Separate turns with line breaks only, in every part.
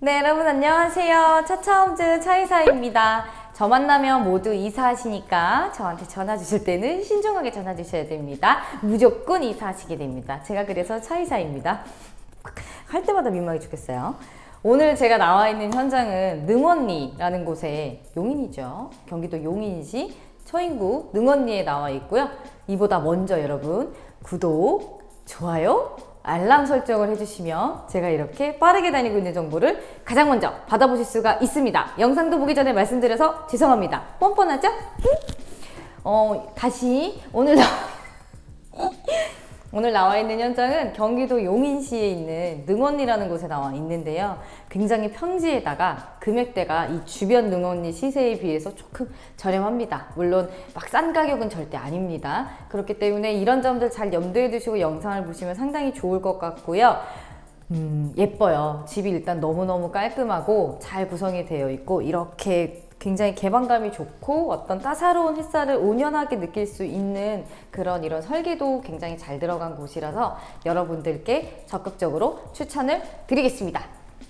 네, 여러분 안녕하세요. 차차홈즈 차이사입니다. 저 만나면 모두 이사하시니까 저한테 전화 주실 때는 신중하게 전화 주셔야 됩니다. 무조건 이사하시게 됩니다. 제가 그래서 차이사입니다. 할 때마다 민망해 죽겠어요. 오늘 제가 나와 있는 현장은 능원리라는 곳에 용인이죠. 경기도 용인시 처인구 능원리에 나와 있고요. 이보다 먼저 여러분 구독, 좋아요, 알람 설정을 해주시면 제가 이렇게 빠르게 다니고 있는 정보를 가장 먼저 받아보실 수가 있습니다. 영상도 보기 전에 말씀드려서 죄송합니다. 뻔뻔하죠? 응? 어, 다시 오늘 나... 오늘 나와 있는 현장은 경기도 용인시에 있는 능원리라는 곳에 나와 있는데요. 굉장히 평지에다가 금액대가 이 주변 능원리 시세에 비해서 조금 저렴합니다. 물론 막 싼 가격은 절대 아닙니다. 그렇기 때문에 이런 점들 잘 염두에 두시고 영상을 보시면 상당히 좋을 것 같고요. 음, 예뻐요. 집이 일단 너무너무 깔끔하고 잘 구성이 되어 있고 이렇게 굉장히 개방감이 좋고 어떤 따사로운 햇살을 온연하게 느낄 수 있는 그런 이런 설계도 굉장히 잘 들어간 곳이라서 여러분들께 적극적으로 추천을 드리겠습니다.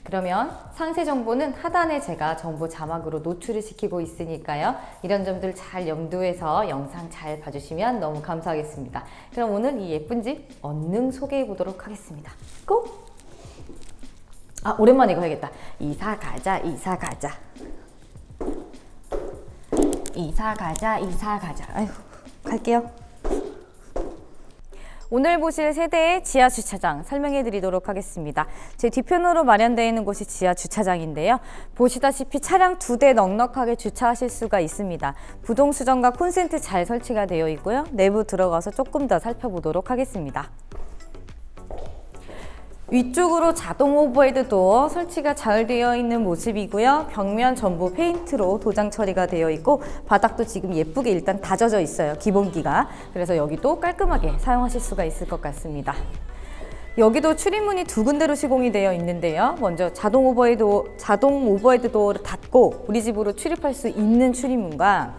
그러면 상세 정보는 하단에 제가 정보 자막으로 노출을 시키고 있으니까요. 이런 점들 잘 염두해서 영상 잘 봐주시면 너무 감사하겠습니다. 그럼 오늘 이 예쁜 집 얼른 소개해 보도록 하겠습니다. 고! 아, 오랜만에 이거 해야겠다. 이사 가자, 이사 가자. 이사 가자, 이사 가자. 아휴, 갈게요. 오늘 보실 세대의 지하 주차장 설명해 드리도록 하겠습니다. 제 뒤편으로 마련되어 있는 곳이 지하 주차장인데요. 보시다시피 차량 두 대 넉넉하게 주차하실 수가 있습니다. 부동 수정과 콘센트 잘 설치가 되어 있고요. 내부 들어가서 조금 더 살펴보도록 하겠습니다. 위쪽으로 자동 오버헤드 도어 설치가 잘 되어 있는 모습이고요. 벽면 전부 페인트로 도장 처리가 되어 있고 바닥도 지금 예쁘게 일단 다져져 있어요. 기본기가. 그래서 여기도 깔끔하게 사용하실 수가 있을 것 같습니다. 여기도 출입문이 두 군데로 시공이 되어 있는데요. 먼저 자동 오버헤드 자동 오버헤드 도어를 닫고 우리 집으로 출입할 수 있는 출입문과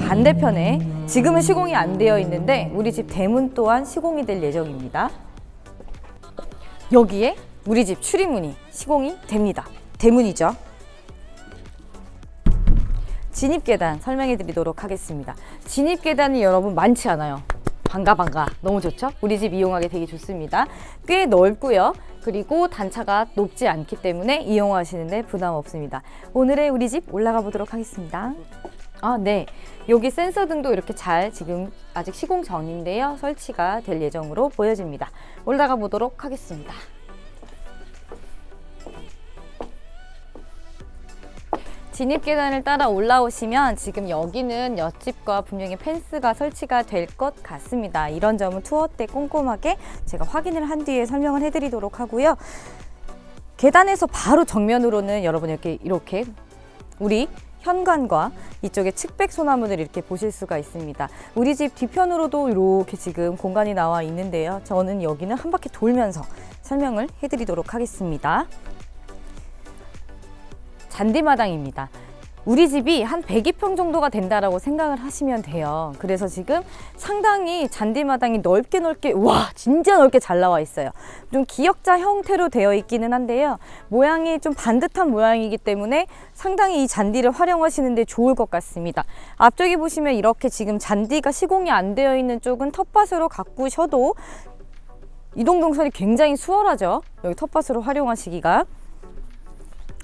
반대편에 지금은 시공이 안 되어 있는데 우리 집 대문 또한 시공이 될 예정입니다. 여기에 우리 집 출입문이 시공이 됩니다. 대문이죠. 진입 계단 설명해 드리도록 하겠습니다. 진입 계단이 여러분 많지 않아요. 반가 반가 너무 좋죠? 우리 집 이용하기 되게 좋습니다. 꽤 넓고요. 그리고 단차가 높지 않기 때문에 이용하시는데 부담 없습니다. 오늘의 우리 집 올라가 보도록 하겠습니다. 아, 네. 여기 센서 등도 이렇게 잘 지금 아직 시공 전인데요. 설치가 될 예정으로 보여집니다. 올라가 보도록 하겠습니다. 진입 계단을 따라 올라오시면 지금 여기는 옆집과 분명히 펜스가 설치가 될 것 같습니다. 이런 점은 투어 때 꼼꼼하게 제가 확인을 한 뒤에 설명을 해드리도록 하고요. 계단에서 바로 정면으로는 여러분 이렇게 이렇게 우리 현관과 이쪽에 측백 소나무를 이렇게 보실 수가 있습니다. 우리 집 뒤편으로도 이렇게 지금 공간이 나와 있는데요. 저는 여기는 한 바퀴 돌면서 설명을 해드리도록 하겠습니다. 잔디마당입니다. 우리 집이 한 102평 정도가 된다라고 생각을 하시면 돼요. 그래서 지금 상당히 잔디마당이 넓게 넓게 와 진짜 넓게 잘 나와 있어요. 좀 기역자 형태로 되어 있기는 한데요. 모양이 좀 반듯한 모양이기 때문에 상당히 이 잔디를 활용하시는데 좋을 것 같습니다. 앞쪽에 보시면 이렇게 지금 잔디가 시공이 안 되어 있는 쪽은 텃밭으로 가꾸셔도 이동 동선이 굉장히 수월하죠. 여기 텃밭으로 활용하시기가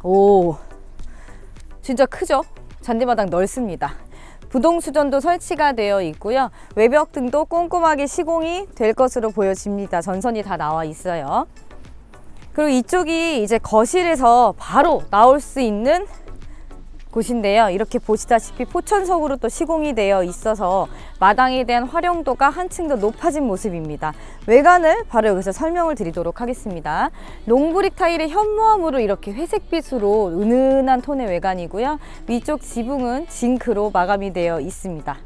오 진짜 크죠? 잔디마당 넓습니다. 부동 수전도 설치가 되어 있고요. 외벽 등도 꼼꼼하게 시공이 될 것으로 보여집니다. 전선이 다 나와 있어요. 그리고 이쪽이 이제 거실에서 바로 나올 수 있는 곳인데요. 이렇게 보시다시피 포천석으로 또 시공이 되어 있어서 마당에 대한 활용도가 한층 더 높아진 모습입니다. 외관을 바로 여기서 설명을 드리도록 하겠습니다. 롱브릭 타일의 현무암으로 이렇게 회색빛으로 은은한 톤의 외관이고요. 위쪽 지붕은 징크로 마감이 되어 있습니다.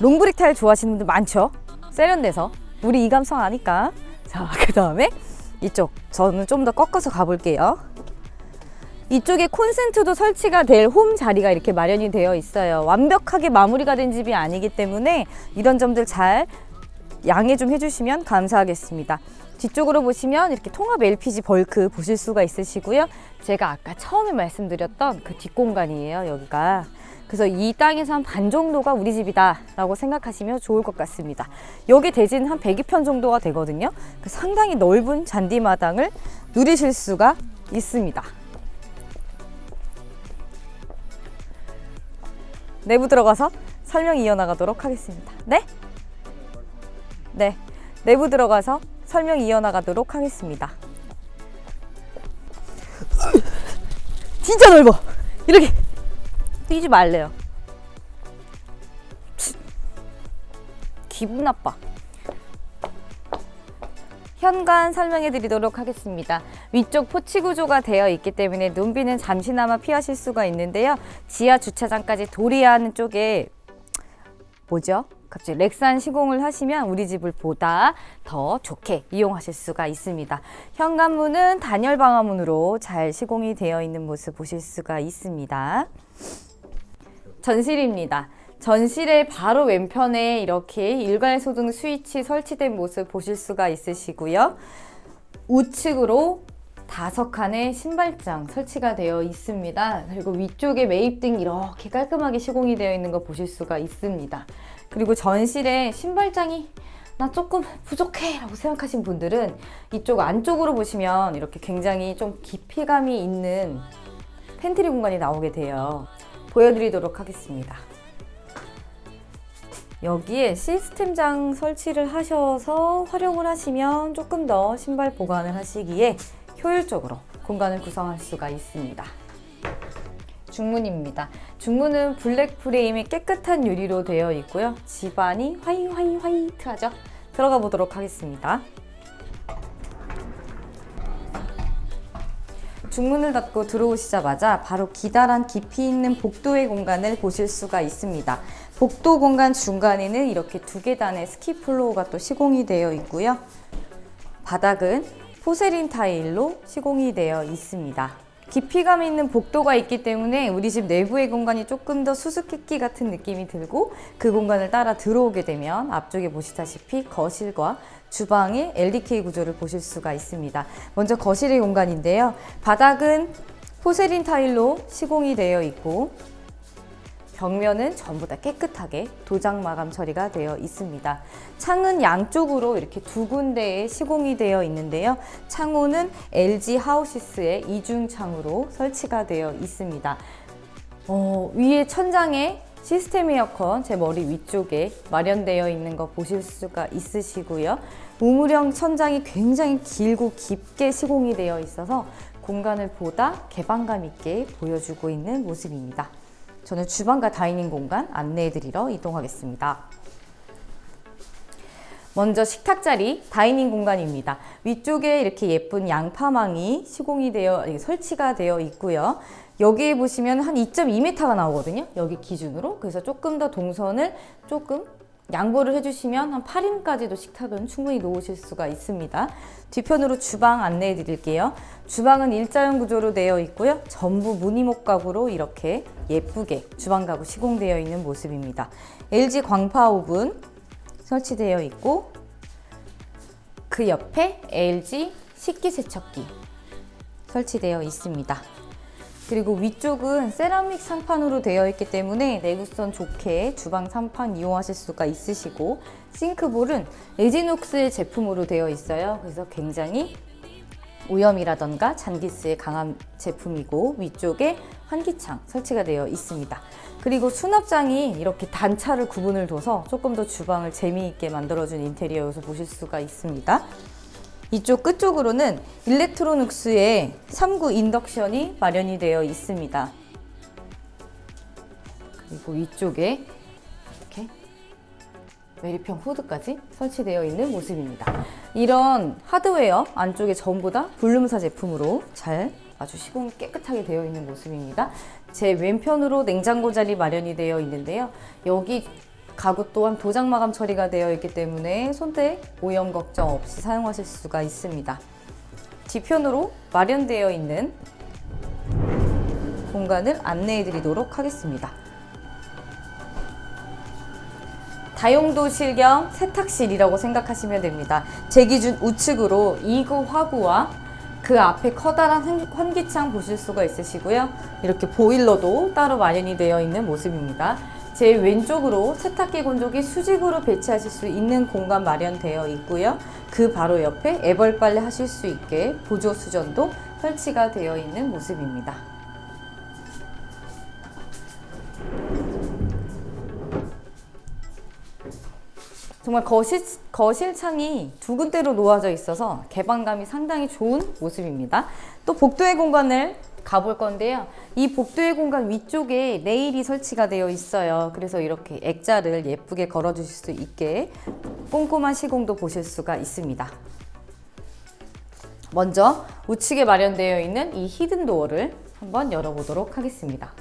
롱브릭 타일 좋아하시는 분들 많죠? 세련돼서 우리 이 감성 아니까. 자, 그 다음에 이쪽 저는 좀 더 꺾어서 가볼게요. 이쪽에 콘센트도 설치가 될 홈 자리가 이렇게 마련이 되어 있어요. 완벽하게 마무리가 된 집이 아니기 때문에 이런 점들 잘 양해 좀 해주시면 감사하겠습니다. 뒤쪽으로 보시면 이렇게 통합 LPG 벌크 보실 수가 있으시고요. 제가 아까 처음에 말씀드렸던 그 뒷공간이에요, 여기가. 그래서 이 땅에서 한 반 정도가 우리 집이다라고 생각하시면 좋을 것 같습니다. 여기 대지는 한 102평 정도가 되거든요. 그 상당히 넓은 잔디마당을 누리실 수가 있습니다. 내부 들어가서 설명 이어나가도록 하겠습니다. 네? 네. 내부 들어가서 설명 이어나가도록 하겠습니다. 진짜 넓어. 이렇게 뛰지 말래요. 기분 나빠. 현관 설명해 드리도록 하겠습니다. 위쪽 포치 구조가 되어 있기 때문에 눈비는 잠시나마 피하실 수가 있는데요. 지하 주차장까지 도리하는 쪽에 뭐죠? 갑자기 렉산 시공을 하시면 우리 집을 보다 더 좋게 이용하실 수가 있습니다. 현관문은 단열 방화문으로 잘 시공이 되어 있는 모습 보실 수가 있습니다. 전실입니다. 전실의 바로 왼편에 이렇게 일괄 소등 스위치 설치된 모습 보실 수가 있으시고요. 우측으로 다섯 칸의 신발장 설치가 되어 있습니다. 그리고 위쪽에 매입등 이렇게 깔끔하게 시공이 되어 있는 거 보실 수가 있습니다. 그리고 전실에 신발장이 나 조금 부족해 라고 생각하신 분들은 이쪽 안쪽으로 보시면 이렇게 굉장히 좀 깊이감이 있는 팬트리 공간이 나오게 돼요. 보여드리도록 하겠습니다. 여기에 시스템장 설치를 하셔서 활용을 하시면 조금 더 신발 보관을 하시기에 효율적으로 공간을 구성할 수가 있습니다. 중문입니다. 중문은 블랙 프레임의 깨끗한 유리로 되어 있고요. 집안이 화이 화이 화이트하죠? 들어가 보도록 하겠습니다. 중문을 닫고 들어오시자마자 바로 기다란 깊이 있는 복도의 공간을 보실 수가 있습니다. 복도 공간 중간에는 이렇게 두 계단의 스키 플로어가 또 시공이 되어 있고요. 바닥은 포세린 타일로 시공이 되어 있습니다. 깊이감 있는 복도가 있기 때문에 우리 집 내부의 공간이 조금 더 수수께끼 같은 느낌이 들고 그 공간을 따라 들어오게 되면 앞쪽에 보시다시피 거실과 주방의 LDK 구조를 보실 수가 있습니다. 먼저 거실의 공간인데요. 바닥은 포세린 타일로 시공이 되어 있고 벽면은 전부 다 깨끗하게 도장 마감 처리가 되어 있습니다. 창은 양쪽으로 이렇게 두 군데에 시공이 되어 있는데요. 창호는 LG 하우시스의 이중 창으로 설치가 되어 있습니다. 어, 위에 천장에 시스템 에어컨 제 머리 위쪽에 마련되어 있는 거 보실 수가 있으시고요. 우물형 천장이 굉장히 길고 깊게 시공이 되어 있어서 공간을 보다 개방감 있게 보여주고 있는 모습입니다. 저는 주방과 다이닝 공간 안내해 드리러 이동하겠습니다. 먼저 식탁 자리 다이닝 공간입니다. 위쪽에 이렇게 예쁜 양파망이 시공이 되어 설치가 되어 있고요. 여기에 보시면 한 2.2m가 나오거든요. 여기 기준으로. 그래서 조금 더 동선을 조금 양보를 해주시면 한 8인까지도 식탁은 충분히 놓으실 수가 있습니다. 뒤편으로 주방 안내해 드릴게요. 주방은 일자형 구조로 되어 있고요. 전부 무늬목 가구로 이렇게 예쁘게 주방 가구 시공되어 있는 모습입니다. LG 광파 오븐 설치되어 있고 그 옆에 LG 식기세척기 설치되어 있습니다. 그리고 위쪽은 세라믹 상판으로 되어 있기 때문에 내구성 좋게 주방 상판 이용하실 수가 있으시고 싱크볼은 레지녹스의 제품으로 되어 있어요. 그래서 굉장히 오염이라던가 잔기스에 강한 제품이고 위쪽에 환기창 설치가 되어 있습니다. 그리고 수납장이 이렇게 단차를 구분을 둬서 조금 더 주방을 재미있게 만들어준 인테리어여서 보실 수가 있습니다. 이쪽 끝쪽으로는 일렉트로닉스의 3구 인덕션이 마련이 되어 있습니다. 그리고 위쪽에 이렇게 메리평 후드까지 설치되어 있는 모습입니다. 이런 하드웨어 안쪽에 전부 다 불룸사 제품으로 잘 아주 시공 깨끗하게 되어 있는 모습입니다. 제 왼편으로 냉장고 자리 마련이 되어 있는데요. 여기 가구 또한 도장 마감 처리가 되어 있기 때문에 손대 오염 걱정 없이 사용하실 수가 있습니다. 뒤편으로 마련되어 있는 공간을 안내해 드리도록 하겠습니다. 다용도실 겸 세탁실이라고 생각하시면 됩니다. 제 기준 우측으로 2구 화구와 그 앞에 커다란 환- 환기창 보실 수가 있으시고요. 이렇게 보일러도 따로 마련이 되어 있는 모습입니다. 제 왼쪽으로 세탁기 건조기 수직으로 배치하실 수 있는 공간 마련되어 있고요. 그 바로 옆에 애벌 빨래 하실 수 있게 보조 수전도 설치가 되어 있는 모습입니다. 정말 거실, 거실 창이 두 군데로 놓아져 있어서 개방감이 상당히 좋은 모습입니다. 또 복도의 공간을 가볼 건데요. 이 복도의 공간 위쪽에 레일이 설치가 되어 있어요. 그래서 이렇게 액자를 예쁘게 걸어 주실 수 있게 꼼꼼한 시공도 보실 수가 있습니다. 먼저 우측에 마련되어 있는 이 히든 도어를 한번 열어보도록 하겠습니다.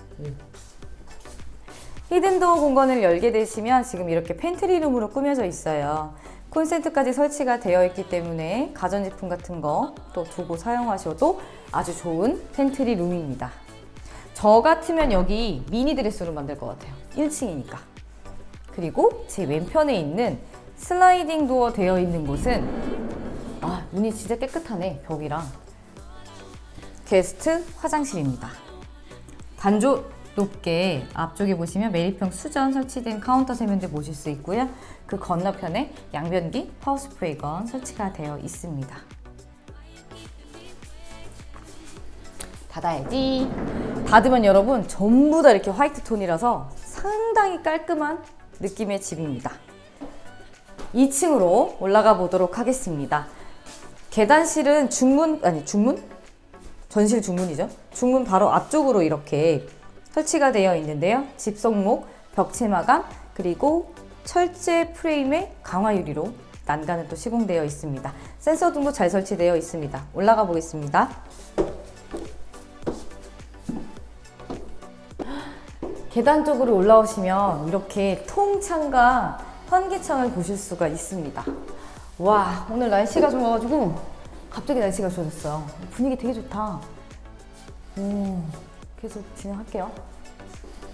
히든도어 공간을 열게 되시면 지금 이렇게 팬트리룸으로 꾸며져 있어요. 콘센트까지 설치가 되어 있기 때문에 가전제품 같은 거 또 두고 사용하셔도 아주 좋은 팬트리 룸입니다. 저 같으면 여기 미니 드레스룸 만들 것 같아요. 1층이니까. 그리고 제 왼편에 있는 슬라이딩 도어 되어 있는 곳은 아, 문이 진짜 깨끗하네, 벽이랑. 게스트 화장실입니다. 단조 높게 앞쪽에 보시면 메리평 수전 설치된 카운터 세면대 보실 수 있고요. 그 건너편에 양변기 파워스프레이건 설치가 되어 있습니다. 닫아야지. 닫으면 여러분 전부 다 이렇게 화이트 톤이라서 상당히 깔끔한 느낌의 집입니다. 2층으로 올라가 보도록 하겠습니다. 계단실은 중문 아니 중문 전실 중문이죠. 중문 바로 앞쪽으로 이렇게 설치가 되어 있는데요. 집성목, 벽체 마감, 그리고 철제 프레임의 강화 유리로 난간은 또 시공되어 있습니다. 센서 등도 잘 설치되어 있습니다. 올라가 보겠습니다. 계단 쪽으로 올라오시면 이렇게 통창과 환기창을 보실 수가 있습니다. 와, 오늘 날씨가 좋아가지고 갑자기 날씨가 좋아졌어요. 분위기 되게 좋다. 오, 계속 진행할게요.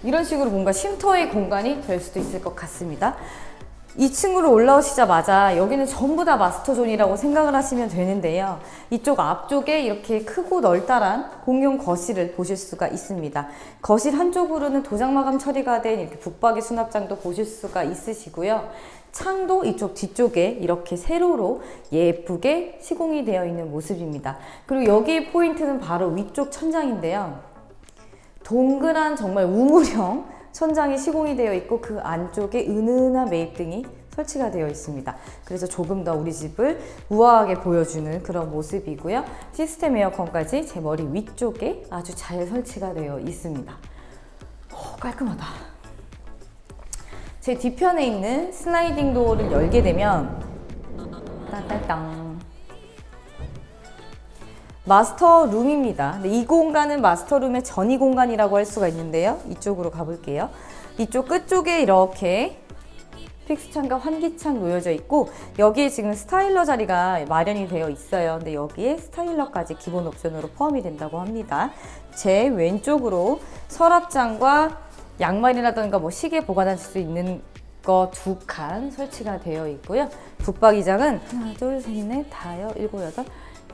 이런 식으로 뭔가 쉼터의 공간이 될 수도 있을 것 같습니다. 2층으로 올라오시자마자 여기는 전부 다 마스터존이라고 생각을 하시면 되는데요. 이쪽 앞쪽에 이렇게 크고 널따란 공용 거실을 보실 수가 있습니다. 거실 한쪽으로는 도장 마감 처리가 된 이렇게 붙박이 수납장도 보실 수가 있으시고요. 창도 이쪽 뒤쪽에 이렇게 세로로 예쁘게 시공이 되어 있는 모습입니다. 그리고 여기의 포인트는 바로 위쪽 천장인데요. 동그란 정말 우물형 천장이 시공이 되어 있고 그 안쪽에 은은한 매입등이 설치가 되어 있습니다. 그래서 조금 더 우리 집을 우아하게 보여주는 그런 모습이고요. 시스템 에어컨까지 제 머리 위쪽에 아주 잘 설치가 되어 있습니다. 오, 깔끔하다. 제 뒤편에 있는 슬라이딩 도어를 열게 되면 땅땅땅 마스터 룸입니다. 이 공간은 마스터 룸의 전이 공간이라고 할 수가 있는데요. 이쪽으로 가볼게요. 이쪽 끝쪽에 이렇게 픽스창과 환기창 놓여져 있고 여기에 지금 스타일러 자리가 마련이 되어 있어요. 근데 여기에 스타일러까지 기본 옵션으로 포함이 된다고 합니다. 제 왼쪽으로 서랍장과 양말이라든가 뭐 시계 보관하실 수 있는 거 두 칸 설치가 되어 있고요. 붙박이장은 하나, 둘, 셋, 넷, 다섯, 일곱, 여덟,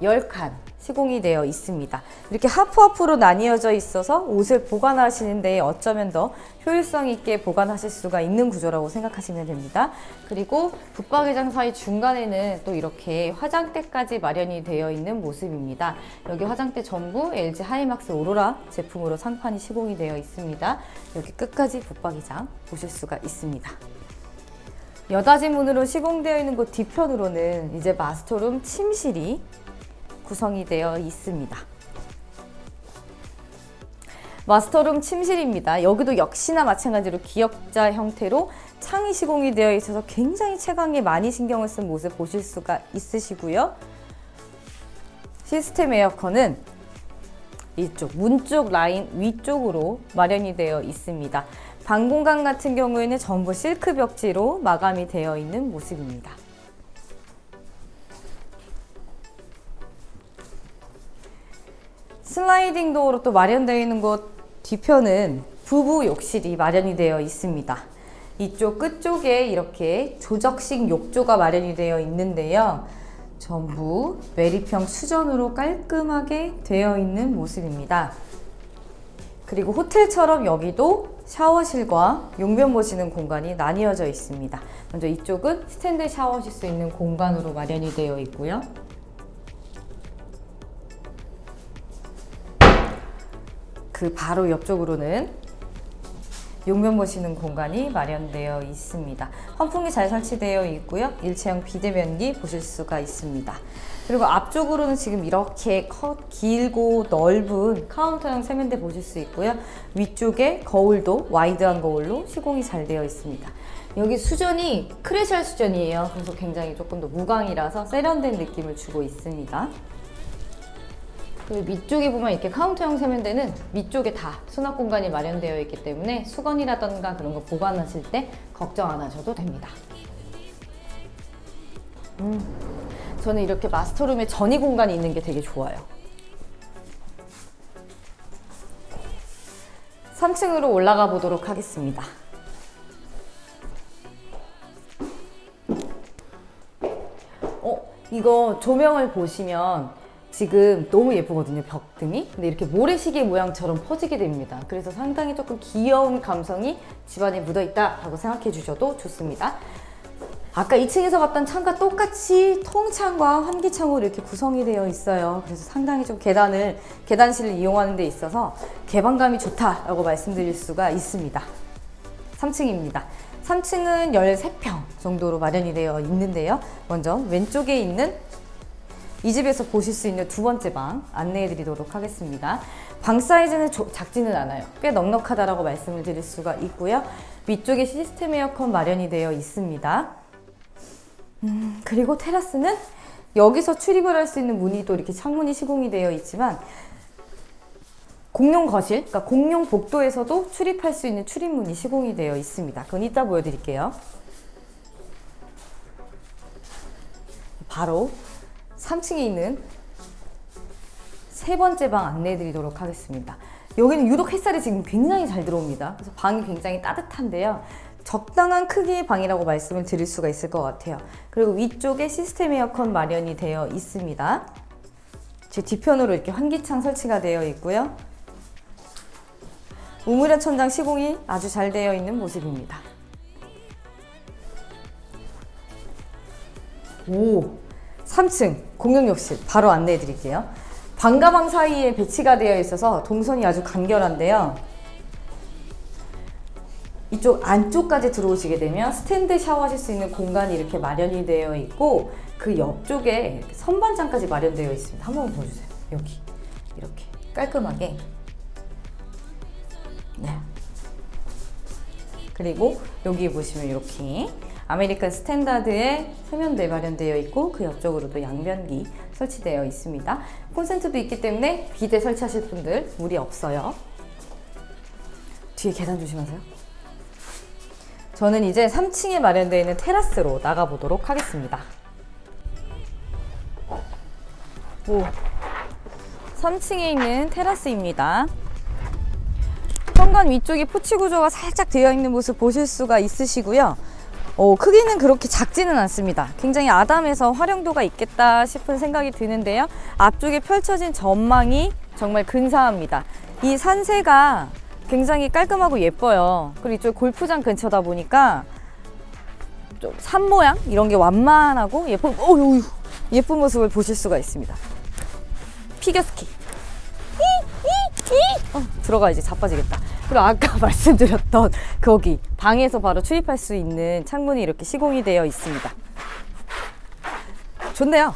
열 칸 시공이 되어 있습니다. 이렇게 하프하프로 나뉘어져 있어서 옷을 보관하시는데 어쩌면 더 효율성 있게 보관하실 수가 있는 구조라고 생각하시면 됩니다. 그리고 붙박이장 사이 중간에는 또 이렇게 화장대까지 마련이 되어 있는 모습입니다. 여기 화장대 전부 LG 하이막스 오로라 제품으로 상판이 시공이 되어 있습니다. 여기 끝까지 붙박이장 보실 수가 있습니다. 여닫이 문으로 시공되어 있는 곳 뒤편으로는 이제 마스터룸 침실이 구성이 되어 있습니다. 마스터룸 침실입니다. 여기도 역시나 마찬가지로 기역자 형태로 창이 시공이 되어 있어서 굉장히 채광에 많이 신경을 쓴 모습 보실 수가 있으시고요. 시스템 에어컨은 이쪽 문 쪽 라인 위쪽으로 마련이 되어 있습니다. 방 공간 같은 경우에는 전부 실크 벽지로 마감이 되어 있는 모습입니다. 슬라이딩 도어로 또 마련되어 있는 곳 뒤편은 부부 욕실이 마련이 되어 있습니다. 이쪽 끝쪽에 이렇게 조적식 욕조가 마련이 되어 있는데요. 전부 메리평 수전으로 깔끔하게 되어 있는 모습입니다. 그리고 호텔처럼 여기도 샤워실과 용변 보시는 공간이 나뉘어져 있습니다. 먼저 이쪽은 스탠드 샤워하실 수 있는 공간으로 마련이 되어 있고요. 그 바로 옆쪽으로는 용변 보시는 공간이 마련되어 있습니다. 환풍기 잘 설치되어 있고요. 일체형 비대면기 보실 수가 있습니다. 그리고 앞쪽으로는 지금 이렇게 컷 길고 넓은 카운터형 세면대 보실 수 있고요. 위쪽에 거울도 와이드한 거울로 시공이 잘 되어 있습니다. 여기 수전이 크레셜 수전이에요. 그래서 굉장히 조금 더 무광이라서 세련된 느낌을 주고 있습니다. 그리고 위쪽에 보면 이렇게 카운터형 세면대는 위쪽에 다 수납 공간이 마련되어 있기 때문에 수건이라던가 그런 거 보관하실 때 걱정 안 하셔도 됩니다. 음, 저는 이렇게 마스터룸에 전이 공간이 있는 게 되게 좋아요. 3층으로 올라가 보도록 하겠습니다. 어, 이거 조명을 보시면 지금 너무 예쁘거든요, 벽등이. 근데 이렇게 모래시계 모양처럼 퍼지게 됩니다. 그래서 상당히 조금 귀여운 감성이 집안에 묻어 있다 라고 생각해 주셔도 좋습니다. 아까 2층에서 봤던 창과 똑같이 통창과 환기창으로 이렇게 구성이 되어 있어요. 그래서 상당히 좀 계단을, 계단실을 이용하는 데 있어서 개방감이 좋다라고 말씀드릴 수가 있습니다. 3층입니다. 3층은 13평 정도로 마련이 되어 있는데요. 먼저 왼쪽에 있는 이 집에서 보실 수 있는 두 번째 방 안내해 드리도록 하겠습니다. 방 사이즈는 조- 작지는 않아요. 꽤 넉넉하다라고 말씀을 드릴 수가 있고요. 위쪽에 시스템 에어컨 마련이 되어 있습니다. 음, 그리고 테라스는 여기서 출입을 할 수 있는 문이 또 이렇게 창문이 시공이 되어 있지만 공용 거실, 그러니까 공용 복도에서도 출입할 수 있는 출입문이 시공이 되어 있습니다. 그건 이따 보여드릴게요. 바로 3층에 있는 세 번째 방 안내해 드리도록 하겠습니다. 여기는 유독 햇살이 지금 굉장히 잘 들어옵니다. 그래서 방이 굉장히 따뜻한데요. 적당한 크기의 방이라고 말씀을 드릴 수가 있을 것 같아요. 그리고 위쪽에 시스템 에어컨 마련이 되어 있습니다. 제 뒤편으로 이렇게 환기창 설치가 되어 있고요. 우물현 천장 시공이 아주 잘 되어 있는 모습입니다. 오, 3층 공용 욕실 바로 안내해 드릴게요. 방과 방 사이에 배치가 되어 있어서 동선이 아주 간결한데요. 이쪽 안쪽까지 들어오시게 되면 스탠드 샤워하실 수 있는 공간이 이렇게 마련이 되어 있고 그 옆쪽에 선반장까지 마련되어 있습니다. 한번 보여주세요. 여기 이렇게 깔끔하게. 네. 그리고 여기 보시면 이렇게 아메리칸 스탠다드의 세면대 마련되어 있고 그 옆쪽으로도 양변기 설치되어 있습니다. 콘센트도 있기 때문에 비대 설치하실 분들 무리 없어요. 뒤에 계단 조심하세요. 저는 이제 3층에 마련되어 있는 테라스로 나가보도록 하겠습니다. 오, 3층에 있는 테라스입니다. 현관 위쪽에 포치 구조가 살짝 되어 있는 모습 보실 수가 있으시고요. 어, 크기는 그렇게 작지는 않습니다. 굉장히 아담해서 활용도가 있겠다 싶은 생각이 드는데요. 앞쪽에 펼쳐진 전망이 정말 근사합니다. 이 산세가 굉장히 깔끔하고 예뻐요. 그리고 이쪽 골프장 근처다 보니까 좀산 모양 이런 게 완만하고 예쁜 어유 예쁜 모습을 보실 수가 있습니다. 피겨스키. 어, 들어가야지 자빠지겠다. 그리고 아까 말씀드렸던 거기 방에서 바로 출입할 수 있는 창문이 이렇게 시공이 되어 있습니다. 좋네요.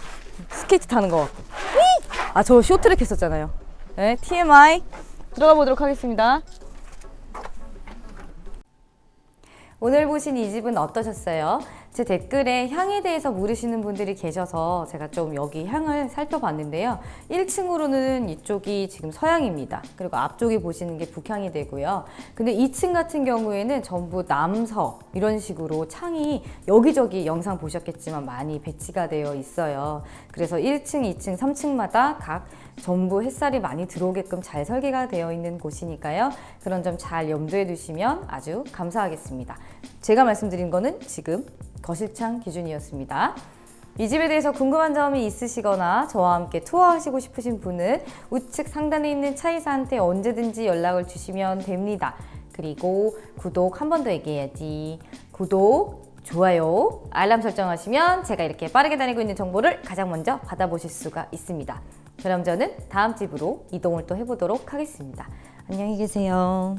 스케이트 타는 것 같고. 아, 저 쇼트랙 했었잖아요. 네, TMI 들어가 보도록 하겠습니다. 오늘 보신 이 집은 어떠셨어요? 제 댓글에 향에 대해서 물으시는 분들이 계셔서 제가 좀 여기 향을 살펴봤는데요. 1층으로는 이쪽이 지금 서향입니다. 그리고 앞쪽에 보시는 게 북향이 되고요. 근데 2층 같은 경우에는 전부 남서 이런 식으로 창이 여기저기 영상 보셨겠지만 많이 배치가 되어 있어요. 그래서 1층, 2층, 3층마다 각 전부 햇살이 많이 들어오게끔 잘 설계가 되어 있는 곳이니까요. 그런 점 잘 염두에 두시면 아주 감사하겠습니다. 제가 말씀드린 거는 지금 거실창 기준이었습니다. 이 집에 대해서 궁금한 점이 있으시거나 저와 함께 투어하시고 싶으신 분은 우측 상단에 있는 차이사한테 언제든지 연락을 주시면 됩니다. 그리고 구독 한 번 더 얘기해야지. 구독, 좋아요, 알람 설정하시면 제가 이렇게 빠르게 다니고 있는 정보를 가장 먼저 받아보실 수가 있습니다. 그럼 저는 다음 집으로 이동을 또 해보도록 하겠습니다. 안녕히 계세요.